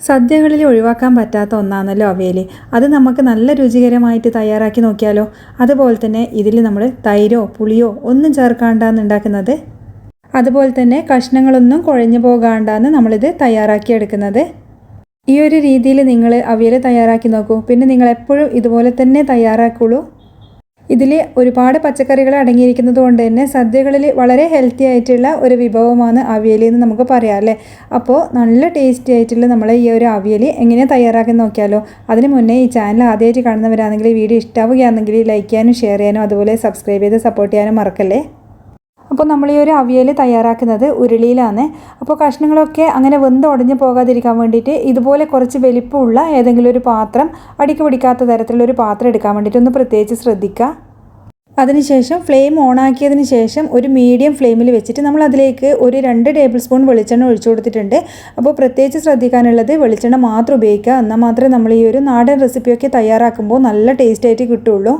സദ്യകളിൽ ഒഴിവാക്കാൻ പറ്റാത്ത ഒന്നാണല്ലോ അവിയൽ അത് നമുക്ക് നല്ല രുചികരമായിട്ട് തയ്യാറാക്കി നോക്കിയാലോ? അതുപോലെ തന്നെ ഇതിൽ നമ്മൾ തൈരോ പുളിയോ ഒന്നും ചേർക്കാണ്ടാണ് ഉണ്ടാക്കുന്നത്. അതുപോലെ തന്നെ കഷ്ണങ്ങളൊന്നും കുഴഞ്ഞു പോകാണ്ടാണ് നമ്മളിത് തയ്യാറാക്കിയെടുക്കുന്നത് ഈ ഒരു രീതിയിൽ നിങ്ങൾ അവിയൽ തയ്യാറാക്കി നോക്കൂ. പിന്നെ നിങ്ങൾ എപ്പോഴും ഇതുപോലെ തന്നെ തയ്യാറാക്കുള്ളൂ. ഇതിൽ ഒരുപാട് പച്ചക്കറികൾ അടങ്ങിയിരിക്കുന്നത് കൊണ്ട് തന്നെ സദ്യകളിൽ വളരെ ഹെൽത്തി ആയിട്ടുള്ള ഒരു വിഭവമാണ് അവിയൽ എന്ന് നമുക്ക് പറയാം അല്ലേ? അപ്പോൾ നല്ല ടേസ്റ്റി ആയിട്ടുള്ള നമ്മളെ ഈ ഒരു അവിയൽ എങ്ങനെ തയ്യാറാക്കി നോക്കിയാലോ? അതിന് മുന്നേ ഈ ചാനൽ ആദ്യമായിട്ട് കാണുന്നവരാണെങ്കിൽ വീഡിയോ ഇഷ്ടാവുകയാണെങ്കിൽ ലൈക്ക് ചെയ്യാനും ഷെയർ ചെയ്യാനും അതുപോലെ സബ്സ്ക്രൈബ് ചെയ്ത് സപ്പോർട്ട് ചെയ്യാനും മറക്കല്ലേ? അപ്പോൾ നമ്മൾ ഈ ഒരു അവിയൽ തയ്യാറാക്കുന്നത് ഉരുളിയിലാണ്. അപ്പോൾ കഷ്ണങ്ങളൊക്കെ അങ്ങനെ വെന്ത് ഉടഞ്ഞു പോകാതിരിക്കാൻ വേണ്ടിയിട്ട് ഇതുപോലെ കുറച്ച് വലിപ്പമുള്ള ഏതെങ്കിലും ഒരു പാത്രം അടിക്ക് പിടിക്കാത്ത തരത്തിലുള്ള ഒരു പാത്രം എടുക്കാൻ വേണ്ടിയിട്ട് ഒന്ന് പ്രത്യേകിച്ച് ശ്രദ്ധിക്കുക. അതിനുശേഷം ഫ്ലെയിം ഓണാക്കിയതിന് ശേഷം ഒരു മീഡിയം ഫ്ലെയിമിൽ വെച്ചിട്ട് നമ്മൾ അതിലേക്ക് ഒരു രണ്ട് ടേബിൾ സ്പൂൺ വെളിച്ചെണ്ണ ഒഴിച്ചു കൊടുത്തിട്ടുണ്ട്. അപ്പോൾ പ്രത്യേകിച്ച് ശ്രദ്ധിക്കാനുള്ളത് വെളിച്ചെണ്ണ മാത്രം ഉപയോഗിക്കുക. എന്നാൽ മാത്രമേ നമ്മൾ ഈ ഒരു നാടൻ റെസിപ്പിയൊക്കെ തയ്യാറാക്കുമ്പോൾ നല്ല ടേസ്റ്റായിട്ട് കിട്ടുള്ളൂ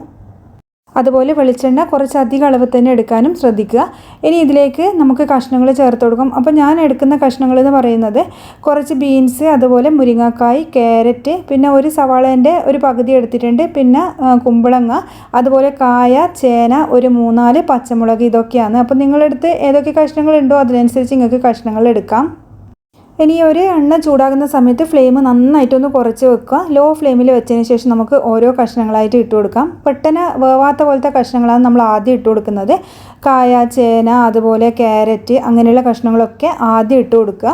അതുപോലെ വെളിച്ചെണ്ണ കുറച്ച് അധികം അളവ് തന്നെ എടുക്കാനും ശ്രദ്ധിക്കുക. ഇനി ഇതിലേക്ക് നമുക്ക് കഷ്ണങ്ങൾ ചേർത്ത് കൊടുക്കും. അപ്പോൾ ഞാൻ എടുക്കുന്ന കഷ്ണങ്ങൾ എന്ന് പറയുന്നത് കുറച്ച് ബീൻസ് അതുപോലെ മുരിങ്ങക്കായ് ക്യാരറ്റ് പിന്നെ ഒരു സവാളേന്റെ ഒരു പകുതി എടുത്തിട്ടുണ്ട്. പിന്നെ കുമ്പളങ്ങ അതുപോലെ കായ ചേന ഒരു മൂന്നാൽ പച്ചമുളക് ഇതൊക്കെയാണ്. അപ്പോൾ നിങ്ങളെടുത്ത് ഏതൊക്കെ കഷ്ണങ്ങളുണ്ടോ അതിനനുസരിച്ച് നിങ്ങൾക്ക് കഷ്ണങ്ങൾ എടുക്കാം. ഇനി ഒരു എണ്ണ ചൂടാകുന്ന സമയത്ത് ഫ്ലെയിം നന്നായിട്ടൊന്ന് കുറച്ച് വെക്കുക. ലോ ഫ്ലെയിമിൽ വെച്ചതിന് ശേഷം നമുക്ക് ഓരോ കഷ്ണങ്ങളായിട്ട് ഇട്ട് കൊടുക്കാം. പെട്ടെന്ന് വേവാത്ത പോലത്തെ കഷ്ണങ്ങളാണ് നമ്മൾ ആദ്യം ഇട്ട് കൊടുക്കുന്നത്. കായ ചേന അതുപോലെ ക്യാരറ്റ് അങ്ങനെയുള്ള കഷ്ണങ്ങളൊക്കെ ആദ്യം ഇട്ട് കൊടുക്കുക.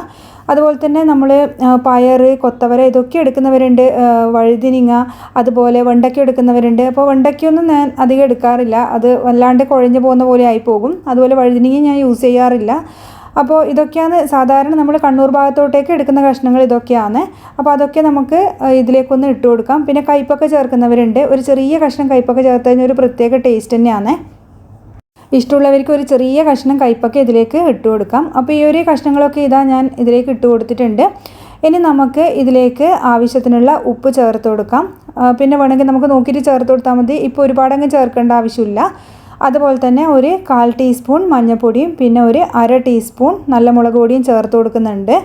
അതുപോലെ തന്നെ നമ്മൾ പയർ കൊത്തവര ഇതൊക്കെ എടുക്കുന്നവരുണ്ട്. വഴുതിനിങ്ങ അതുപോലെ വെണ്ടയ്ക്ക എടുക്കുന്നവരുണ്ട്. അപ്പോൾ വെണ്ടയ്ക്കൊന്നും ഞാൻ അധികം എടുക്കാറില്ല. അത് വല്ലാണ്ട് കുഴഞ്ഞു പോകുന്ന പോലെ ആയി പോകും. അതുപോലെ വഴുതിനിങ്ങ ഞാൻ യൂസ് ചെയ്യാറില്ല. അപ്പോൾ ഇതൊക്കെയാണ് സാധാരണ നമ്മൾ കണ്ണൂർ ഭാഗത്തോട്ടേക്ക് എടുക്കുന്ന കഷ്ണങ്ങൾ ഇതൊക്കെയാണ്. അപ്പോൾ അതൊക്കെ നമുക്ക് ഇതിലേക്കൊന്ന് ഇട്ട് കൊടുക്കാം. പിന്നെ കയ്പ്പൊക്കെ ചേർക്കുന്നവരുണ്ട്. ഒരു ചെറിയ കഷ്ണം കയ്പ്പൊക്കെ ചേർത്ത് കഴിഞ്ഞാൽ ഒരു പ്രത്യേക ടേസ്റ്റ് തന്നെയാണ്. ഇഷ്ടമുള്ളവർക്ക് ഒരു ചെറിയ കഷ്ണം കയ്പ്പൊക്കെ ഇതിലേക്ക് ഇട്ട് കൊടുക്കാം. അപ്പോൾ ഈ ഒരു കഷ്ണങ്ങളൊക്കെ ഇതാ ഞാൻ ഇതിലേക്ക് ഇട്ട് കൊടുത്തിട്ടുണ്ട്. ഇനി നമുക്ക് ഇതിലേക്ക് ആവശ്യത്തിനുള്ള ഉപ്പ് ചേർത്ത് കൊടുക്കാം. പിന്നെ വേണമെങ്കിൽ നമുക്ക് നോക്കിയിട്ട് ചേർത്ത് കൊടുത്താൽ മതി. ഇപ്പോൾ ഒരുപാടങ്ങ് ചേർക്കേണ്ട ആവശ്യമില്ല. അതുപോലെ തന്നെ ഒരു കാൽ ടീസ്പൂൺ മഞ്ഞൾപ്പൊടിയും പിന്നെ ഒരു അര ടീസ്പൂൺ നല്ല മുളക് പൊടിയും ചേർത്ത് കൊടുക്കുന്നുണ്ട്.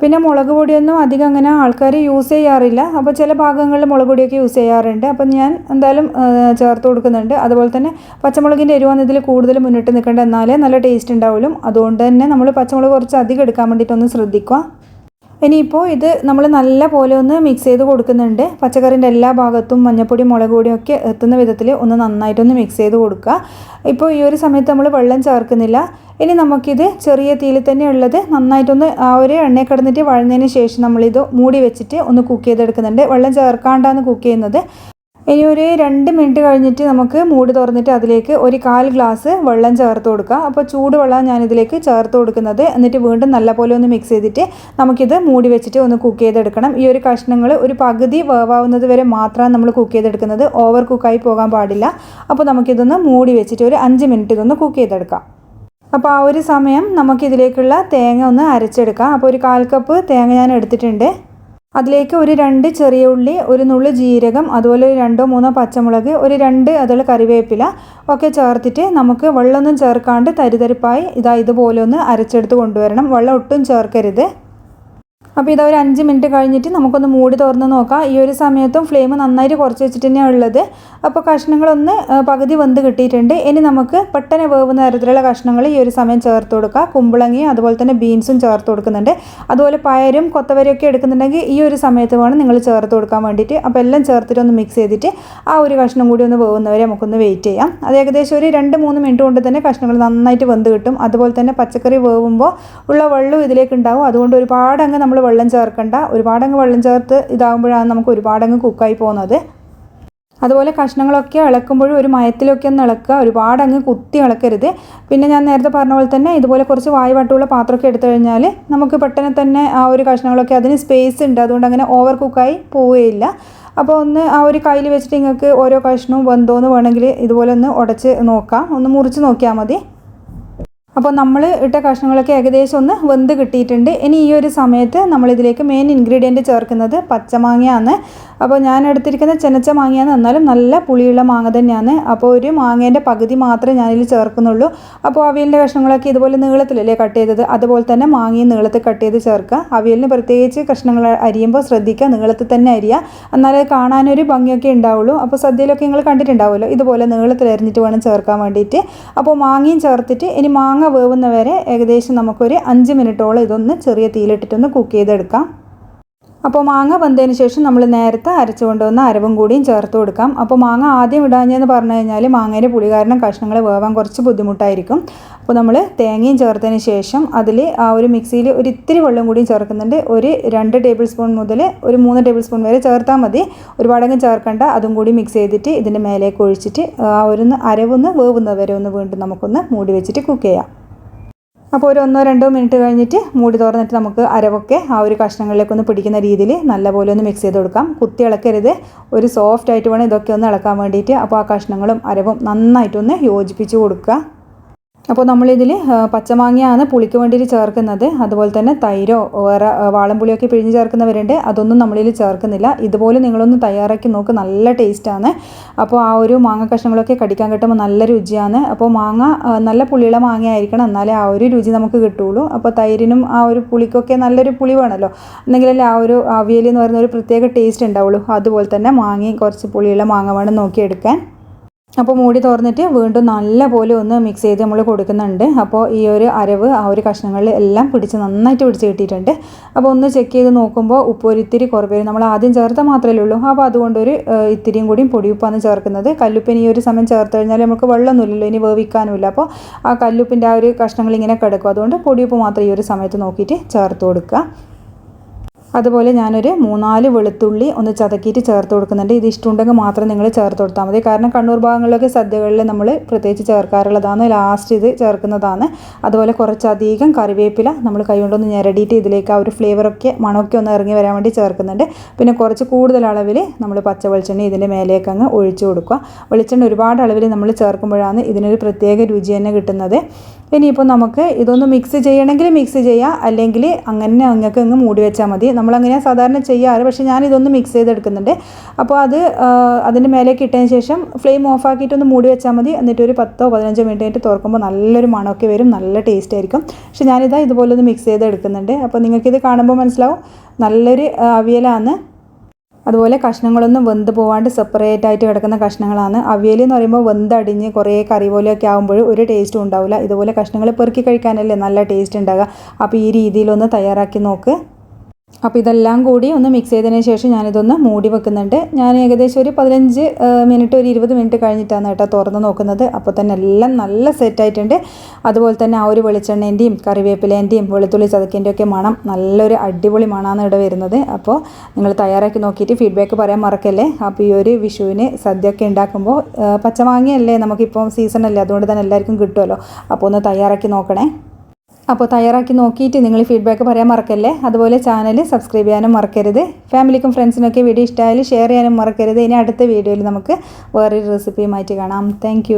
പിന്നെ മുളക് പൊടിയൊന്നും അധികം അങ്ങനെ ആൾക്കാർ യൂസ് ചെയ്യാറില്ല. അപ്പോൾ ചില ഭാഗങ്ങളിൽ മുളക് പൊടിയൊക്കെ യൂസ് ചെയ്യാറുണ്ട്. അപ്പം ഞാൻ എന്തായാലും ചേർത്ത് കൊടുക്കുന്നുണ്ട്. അതുപോലെ തന്നെ പച്ചമുളകിന്റെ എരിവാണ് ഇതിൽ കൂടുതൽ മുന്നിട്ട് നിൽക്കേണ്ട എന്നാലേ നല്ല ടേസ്റ്റ് ഉണ്ടാവുള്ളൂ. അതുകൊണ്ട് തന്നെ നമ്മൾ പച്ചമുളക് കുറച്ച് അധികം എടുക്കാൻ വേണ്ടിയിട്ടൊന്ന് ശ്രദ്ധിക്കുക. ഇനിയിപ്പോൾ ഇത് നമ്മൾ നല്ല പോലെ ഒന്ന് മിക്സ് ചെയ്ത് കൊടുക്കുന്നുണ്ട്. പച്ചക്കറിന്റെ എല്ലാ ഭാഗത്തും മഞ്ഞപ്പൊടി മുളക് ഒക്കെ എത്തുന്ന വിധത്തിൽ ഒന്ന് നന്നായിട്ടൊന്ന് മിക്സ് ചെയ്ത് കൊടുക്കുക. ഇപ്പോൾ ഈ ഒരു സമയത്ത് നമ്മൾ വെള്ളം ചേർക്കുന്നില്ല. ഇനി നമുക്കിത് ചെറിയ തീയിൽ തന്നെ ഉള്ളത് നന്നായിട്ടൊന്ന് ആ ഒരു എണ്ണയിൽ കിടന്നിട്ട് വഴന്നതിന് ശേഷം നമ്മളിത് മൂടി വെച്ചിട്ട് ഒന്ന് കുക്ക് ചെയ്തെടുക്കുന്നുണ്ട്. വെള്ളം ചേർക്കാണ്ടാണ് കുക്ക് ചെയ്യുന്നത്. ഇനി ഒരു രണ്ട് മിനിറ്റ് കഴിഞ്ഞിട്ട് നമുക്ക് മൂടി തുറന്നിട്ട് അതിലേക്ക് ഒരു കാൽ ഗ്ലാസ് വെള്ളം ചേർത്ത് കൊടുക്കുക. അപ്പോൾ ചൂടുവെള്ളം ഞാൻ ഇതിലേക്ക് ചേർത്ത് കൊടുക്കുന്നത്. എന്നിട്ട് വീണ്ടും നല്ലപോലെ ഒന്ന് മിക്സ് ചെയ്തിട്ട് നമുക്കിത് മൂടി വെച്ചിട്ട് ഒന്ന് കുക്ക് ചെയ്തെടുക്കണം. ഈ ഒരു കഷ്ണങ്ങൾ ഒരു പകുതി വേവാവുന്നത് വരെ മാത്രമാണ് നമ്മൾ കുക്ക് ചെയ്തെടുക്കുന്നത്. ഓവർ കുക്കായി പോകാൻ പാടില്ല. അപ്പോൾ നമുക്കിതൊന്ന് മൂടി വെച്ചിട്ട് ഒരു അഞ്ച് മിനിറ്റ് ഇതൊന്ന് കുക്ക് ചെയ്തെടുക്കാം. അപ്പോൾ ആ ഒരു സമയം നമുക്കിതിലേക്കുള്ള തേങ്ങ ഒന്ന് അരച്ചെടുക്കാം. അപ്പോൾ ഒരു കാൽ കപ്പ് തേങ്ങ ഞാൻ എടുത്തിട്ടുണ്ട്. അതിലേക്ക് ഒരു രണ്ട് ചെറിയ ഉള്ളി ഒരു നുള്ളി ജീരകം അതുപോലെ ഒരു രണ്ടോ മൂന്നോ പച്ചമുളക് ഒരു രണ്ട് അതുള്ള കറിവേപ്പില ഒക്കെ ചേർത്തിട്ട് നമുക്ക് വെള്ളമൊന്നും ചേർക്കാണ്ട് തരിതരിപ്പായി ഇതാ ഇതുപോലെ ഒന്ന് അരച്ചെടുത്ത് കൊണ്ടുവരണം. വെള്ളം ഒട്ടും ചേർക്കരുത്. അപ്പോൾ ഇതൊരു അഞ്ച് മിനിറ്റ് കഴിഞ്ഞിട്ട് നമുക്കൊന്ന് മൂടി തുറന്ന് നോക്കാം. ഈ ഒരു സമയത്തും ഫ്ലെയിം നന്നായിട്ട് കുറച്ച് വെച്ചിട്ട് തന്നെയാണ് ഉള്ളത്. അപ്പോൾ കഷ്ണങ്ങളൊന്ന് പകുതി വെന്ത് കിട്ടിയിട്ടുണ്ട്. ഇനി നമുക്ക് പെട്ടെന്ന് വേവുന്ന തരത്തിലുള്ള കഷ്ണങ്ങൾ ഈ ഒരു സമയം ചേർത്ത് കൊടുക്കുക കുമ്പളങ്ങയും അതുപോലെ തന്നെ ബീൻസും ചേർത്ത് കൊടുക്കുന്നുണ്ട്. അതുപോലെ പയരും കൊത്തവരയൊക്കെ എടുക്കുന്നുണ്ടെങ്കിൽ ഈ ഒരു സമയത്ത് വേണം നിങ്ങൾ ചേർത്ത് കൊടുക്കാൻ വേണ്ടിയിട്ട്. അപ്പോൾ എല്ലാം ചേർത്തിട്ട് ഒന്ന് മിക്സ് ചെയ്തിട്ട് ആ ഒരു കഷ്ണം കൂടി ഒന്ന് വേവുന്നവരെ നമുക്കൊന്ന് വെയിറ്റ് ചെയ്യാം. അത് ഏകദേശം ഒരു രണ്ട് മൂന്ന് മിനിറ്റ് കൊണ്ട് തന്നെ കഷ്ണങ്ങൾ നന്നായിട്ട് വെന്ത് കിട്ടും. അതുപോലെ തന്നെ പച്ചക്കറി വേവുമ്പോൾ ഉള്ള വെള്ളവും ഇതിലേക്ക് ഉണ്ടാവും. അതുകൊണ്ട് ഒരുപാട് അങ്ങ് നമ്മൾ വെള്ളം ചേർക്കണ്ട. ഒരുപാടങ്ങ് വെള്ളം ചേർത്ത് ഇതാകുമ്പോഴാണ് നമുക്ക് ഒരുപാടങ്ങ് കുക്കായി പോകുന്നത്. അതുപോലെ കഷ്ണങ്ങളൊക്കെ ഇളക്കുമ്പോഴും ഒരു മയത്തിലൊക്കെ ഒന്ന് ഇളക്കുക. ഒരുപാട് അങ്ങ് കുത്തി ഇളക്കരുത്. പിന്നെ ഞാൻ നേരത്തെ പറഞ്ഞ പോലെ തന്നെ ഇതുപോലെ കുറച്ച് വായുവട്ടുള്ള പാത്രമൊക്കെ എടുത്തു കഴിഞ്ഞാൽ നമുക്ക് പെട്ടെന്ന് തന്നെ ആ ഒരു കഷ്ണങ്ങളൊക്കെ അതിന് സ്പേസ് ഉണ്ട്. അതുകൊണ്ട് അങ്ങനെ ഓവർ കുക്കായി പോവുകയില്ല. അപ്പോൾ ഒന്ന് ആ ഒരു കയ്യിൽ വെച്ചിട്ട് നിങ്ങൾക്ക് ഓരോ കഷ്ണവും വെന്തോന്ന് വേണമെങ്കിൽ ഇതുപോലെ ഒന്ന് ഉടച്ച് നോക്കാം. ഒന്ന് മുറിച്ച് നോക്കിയാൽ മതി. അപ്പോൾ നമ്മൾ ഇട്ട കഷ്ണങ്ങളൊക്കെ ഏകദേശം ഒന്ന് വെന്ത് കിട്ടിയിട്ടുണ്ട്. ഇനി ഈ ഒരു സമയത്ത് നമ്മളിതിലേക്ക് മെയിൻ ഇൻഗ്രീഡിയന്റ് ചേർക്കുന്നത് പച്ചമാങ്ങയാണ്. അപ്പോൾ ഞാൻ എടുത്തിരിക്കുന്ന ചെനച്ച മാങ്ങയാണ്. എന്നാലും നല്ല പുളിയുള്ള മാങ്ങ തന്നെയാണ്. അപ്പോൾ ഒരു മാങ്ങേന്റെ പകുതി മാത്രമേ ഞാനിതിൽ ചേർക്കുന്നുള്ളൂ. അപ്പോൾ അവിയലിന്റെ കഷ്ണങ്ങളൊക്കെ ഇതുപോലെ നീളത്തിലല്ലേ കട്ട് ചെയ്തത്? അതുപോലെ തന്നെ മാങ്ങയും നീളത്തിൽ കട്ട് ചെയ്ത് ചേർക്കുക. അവിയലിന് പ്രത്യേകിച്ച് കഷ്ണങ്ങൾ അരിയുമ്പോൾ ശ്രദ്ധിക്കുക. നീളത്തിൽ തന്നെ അരിയുക. എന്നാലേ കാണാനൊരു ഭംഗിയൊക്കെ ഉണ്ടാവുള്ളൂ. അപ്പോൾ സദ്യയിലൊക്കെ നിങ്ങൾ കണ്ടിട്ടുണ്ടാവുമല്ലോ. ഇതുപോലെ നീളത്തിൽ അരിഞ്ഞിട്ട് വേണം ചേർക്കാൻ വേണ്ടിയിട്ട്. അപ്പോൾ മാങ്ങയും ചേർത്തിട്ട് ഇനി മാങ്ങ വേവുന്നവരെ ഏകദേശം നമുക്കൊരു അഞ്ച് മിനിറ്റോളം ഇതൊന്ന് ചെറിയ തീയിലിട്ടിട്ടൊന്ന് കുക്ക് ചെയ്തെടുക്കാം. അപ്പോൾ മാങ്ങ വെന്തതിന് ശേഷം നമ്മൾ നേരത്തെ അരച്ചു കൊണ്ടുവന്ന അരവും കൂടിയും ചേർത്ത് കൊടുക്കാം. അപ്പോൾ മാങ്ങ ആദ്യം ഇടാഞ്ഞെന്ന് പറഞ്ഞു കഴിഞ്ഞാൽ മാങ്ങേന്റെ പുളി കാരണം കഷ്ണങ്ങൾ വേവാൻ കുറച്ച് ബുദ്ധിമുട്ടായിരിക്കും. അപ്പോൾ നമ്മൾ തേങ്ങയും ചേർത്തതിന് ശേഷം അതിൽ ആ ഒരു മിക്സിയിൽ ഒരു ഇത്തിരി വെള്ളം കൂടിയും ചേർക്കുന്നുണ്ട്. ഒരു രണ്ട് ടേബിൾ സ്പൂൺ മുതൽ ഒരു മൂന്ന് ടേബിൾ സ്പൂൺ വരെ ചേർത്താൽ മതി. ഒരുപാടങ്ങ് ചേർക്കേണ്ട. അതും കൂടി മിക്സ് ചെയ്തിട്ട് ഇതിന്റെ മേലേക്ക് ഒഴിച്ചിട്ട് ആ ഒരു അരവൊന്ന് വേവുന്നത് വരെ ഒന്ന് വീണ്ടും നമുക്കൊന്ന് മൂടി വെച്ചിട്ട് കുക്ക് ചെയ്യാം. അപ്പോൾ ഒരു ഒന്നോ രണ്ടോ മിനിറ്റ് കഴിഞ്ഞിട്ട് മൂടി തുറന്നിട്ട് നമുക്ക് അരവൊക്കെ ആ ഒരു കഷ്ണങ്ങളിലേക്ക് ഒന്ന് പിടിക്കുന്ന രീതിയിൽ നല്ലപോലെ ഒന്ന് മിക്സ് ചെയ്ത് കൊടുക്കാം. കുത്തി ഇളക്കരുത്. ഒരു സോഫ്റ്റ് ആയിട്ട് വേണം ഇതൊക്കെ ഒന്ന് ഇളക്കാൻ വേണ്ടിയിട്ട്. അപ്പോൾ ആ കഷ്ണങ്ങളും അരവും നന്നായിട്ടൊന്ന് യോജിപ്പിച്ച് കൊടുക്കുക. അപ്പോൾ നമ്മളിതിൽ പച്ചമാങ്ങയാണ് പുളിക്ക് വേണ്ടിയിട്ട് ചേർക്കുന്നത്. അതുപോലെ തന്നെ തൈരോ വേറെ വാളംപുളിയൊക്കെ പിഴിഞ്ഞ് ചേർക്കുന്നവരുണ്ട്. അതൊന്നും നമ്മളിൽ ചേർക്കുന്നില്ല. ഇതുപോലെ നിങ്ങളൊന്ന് തയ്യാറാക്കി നോക്ക്. നല്ല ടേസ്റ്റാണ്. അപ്പോൾ ആ ഒരു മാങ്ങ കഷ്ണങ്ങളൊക്കെ കടിക്കാൻ കിട്ടുമ്പോൾ നല്ല രുചിയാണ്. അപ്പോൾ മാങ്ങ നല്ല പുളിയുള്ള മാങ്ങ ആയിരിക്കണം എന്നാലേ ആ ഒരു രുചി നമുക്ക് കിട്ടുള്ളൂ. അപ്പോൾ തൈരിനും ആ ഒരു പുളിക്കൊക്കെ നല്ലൊരു പുളി വേണമല്ലോ എന്നെങ്കിലല്ലേ ആ ഒരു അവിയൽ എന്ന് പറയുന്ന ഒരു പ്രത്യേക ടേസ്റ്റ് ഉണ്ടാവുള്ളൂ. അതുപോലെ തന്നെ മാങ്ങയും കുറച്ച് പുളിയുള്ള മാങ്ങ വേണം നോക്കിയെടുക്കാൻ. അപ്പോൾ മൂടി തുറന്നിട്ട് വീണ്ടും നല്ല പോലെ ഒന്ന് മിക്സ് ചെയ്ത് നമ്മൾ കൊടുക്കുന്നുണ്ട്. അപ്പോൾ ഈ ഒരു അരവ് ആ ഒരു കഷ്ണങ്ങളിൽ എല്ലാം പിടിച്ച് നന്നായിട്ട് പിടിച്ച് കിട്ടിയിട്ടുണ്ട്. അപ്പോൾ ഒന്ന് ചെക്ക് ചെയ്ത് നോക്കുമ്പോൾ ഉപ്പ് ഒരു ഇത്തിരി കുറവ് നമ്മൾ ആദ്യം ചേർത്ത മാത്രമേ ഉള്ളൂ. അപ്പോൾ അതുകൊണ്ട് ഒരു ഇത്തിരിയും കൂടിയും പൊടിയുപ്പാണ് ചേർക്കുന്നത്. കല്ലുപ്പിന് ഈ ഒരു സമയം ചേർത്ത് കഴിഞ്ഞാൽ നമുക്ക് വെള്ളമൊന്നുമില്ലല്ലോ ഇനി വേവിക്കാനുമില്ല. അപ്പോൾ ആ കല്ലുപ്പിന്റെ ആ ഒരു കഷ്ണങ്ങൾ ഇങ്ങനെ കിടക്കും. അതുകൊണ്ട് പൊടിയുപ്പ് മാത്രം ഈ ഒരു സമയത്ത് നോക്കിയിട്ട് ചേർത്ത് കൊടുക്കുക. അതുപോലെ ഞാനൊരു മൂന്നാൽ വെളുത്തുള്ളി ഒന്ന് ചതക്കിയിട്ട് ചേർത്ത് കൊടുക്കുന്നുണ്ട്. ഇത് ഇഷ്ടമുണ്ടെങ്കിൽ മാത്രം നിങ്ങൾ ചേർത്ത് കൊടുത്താൽ മതി. കാരണം കണ്ണൂർ ഭാഗങ്ങളിലൊക്കെ സദ്യകളിൽ നമ്മൾ പ്രത്യേകിച്ച് ചേർക്കാറുള്ളതാണ്. ലാസ്റ്റ് ഇത് ചേർക്കുന്നതാണ്. അതുപോലെ കുറച്ചധികം കറിവേപ്പില നമ്മൾ കൈകൊണ്ടൊന്ന് ഞെരടിയിട്ട് ഇതിലേക്ക് ആ ഒരു ഫ്ലേവറൊക്കെ മണമൊക്കെ ഒന്ന് ഇറങ്ങി വരാൻ വേണ്ടി ചേർക്കുന്നുണ്ട്. പിന്നെ കുറച്ച് കൂടുതൽ അളവിൽ നമ്മൾ പച്ച വെളിച്ചെണ്ണ ഇതിന്റെ മേലേക്ക് അങ്ങ് ഒഴിച്ചു കൊടുക്കുക. വെളിച്ചെണ്ണ ഒരുപാട് അളവിൽ നമ്മൾ ചേർക്കുമ്പോഴാണ് ഇതിനൊരു പ്രത്യേക രുചി തന്നെ കിട്ടുന്നത്. ഇനിയിപ്പോൾ നമുക്ക് ഇതൊന്ന് മിക്സ് ചെയ്യണമെങ്കിൽ മിക്സ് ചെയ്യാം അല്ലെങ്കിൽ അങ്ങനെ അങ്ങക്ക് അങ്ങ് മൂടി വെച്ചാൽ മതി. നമ്മളങ്ങനെയാണ് സാധാരണ ചെയ്യാറ്. പക്ഷേ ഞാനിതൊന്ന് മിക്സ് ചെയ്തെടുക്കുന്നുണ്ട്. അപ്പോൾ അത് അതിന്റെ മേലേക്ക് ഇട്ടതിന് ശേഷം ഫ്ലെയിം ഓഫ് ആക്കിയിട്ടൊന്ന് മൂടി വെച്ചാൽ മതി. എന്നിട്ട് ഒരു പത്തോ പതിനഞ്ചോ മിനിറ്റ് ആയിട്ട് തുറക്കുമ്പോൾ നല്ലൊരു മണമൊക്കെ വരും. നല്ല ടേസ്റ്റ് ആയിരിക്കും. പക്ഷെ ഞാനിതാ ഇതുപോലെ ഒന്ന് മിക്സ് ചെയ്തെടുക്കുന്നുണ്ട്. അപ്പോൾ നിങ്ങൾക്കിത് കാണുമ്പോൾ മനസ്സിലാവും. നല്ലൊരു അവിയലാണ്. അതുപോലെ കഷ്ണങ്ങളൊന്നും വെന്ത് പോവാണ്ട് സെപ്പറേറ്റ് ആയിട്ട് കിടക്കുന്ന കഷ്ണങ്ങളാണ്. അവിയൽ എന്ന് പറയുമ്പോൾ വെന്തടിഞ്ഞ് കുറേ കറി പോലെയൊക്കെ ആകുമ്പോൾ ഒരു ടേസ്റ്റും ഉണ്ടാവില്ല. ഇതുപോലെ കഷ്ണങ്ങൾ പെറുക്കി കഴിക്കാനല്ലേ നല്ല ടേസ്റ്റ് ഉണ്ടാകുക അപ്പോൾ ഈ രീതിയിലൊന്ന് തയ്യാറാക്കി നോക്ക്. അപ്പോൾ ഇതെല്ലാം കൂടി ഒന്ന് മിക്സ് ചെയ്തതിന് ശേഷം ഞാനിതൊന്ന് മൂടി വെക്കുന്നുണ്ട്. ഞാൻ ഏകദേശം ഒരു പതിനഞ്ച് മിനിറ്റ് ഒരു ഇരുപത് മിനിറ്റ് കഴിഞ്ഞിട്ടാണ് കേട്ടോ തുറന്ന് നോക്കുന്നത്. അപ്പോൾ തന്നെ എല്ലാം നല്ല സെറ്റായിട്ടുണ്ട് അതുപോലെ തന്നെ ആ ഒരു വെളിച്ചെണ്ണേന്റെയും കറിവേപ്പിലേന്റെയും വെളുത്തുള്ളി ചതക്കിന്റെ ഒക്കെ മണം നല്ലൊരു അടിപൊളി മണമാണ് ഇവിടെ വരുന്നത്. അപ്പോൾ നിങ്ങൾ തയ്യാറാക്കി നോക്കിയിട്ട് ഫീഡ്ബാക്ക് പറയാൻ മറക്കല്ലേ? അപ്പോൾ ഈ ഒരു വിഷുവിന് ഒക്കെ ഉണ്ടാക്കുമ്പോൾ പച്ചമാങ്ങയല്ലേ നമുക്കിപ്പോൾ സീസണല്ലേ അതുകൊണ്ട് തന്നെ എല്ലാവർക്കും കിട്ടുമല്ലോ അപ്പോൾ ഒന്ന് തയ്യാറാക്കി നോക്കണേ. അപ്പോൾ തയ്യാറാക്കി നോക്കിയിട്ട് നിങ്ങൾ ഫീഡ്ബാക്ക് പറയാൻ മറക്കല്ലേ? അതുപോലെ ചാനൽ സബ്സ്ക്രൈബ് ചെയ്യാനും മറക്കരുത്. ഫാമിലിക്കും ഫ്രണ്ട്സിനൊക്കെ വീഡിയോ ഇഷ്ടമായാലും ഷെയർ ചെയ്യാനും മറക്കരുത്. ഇനി അടുത്ത വീഡിയോയിൽ നമുക്ക് വേറൊരു റെസിപ്പിയുമായിട്ട് കാണാം. താങ്ക്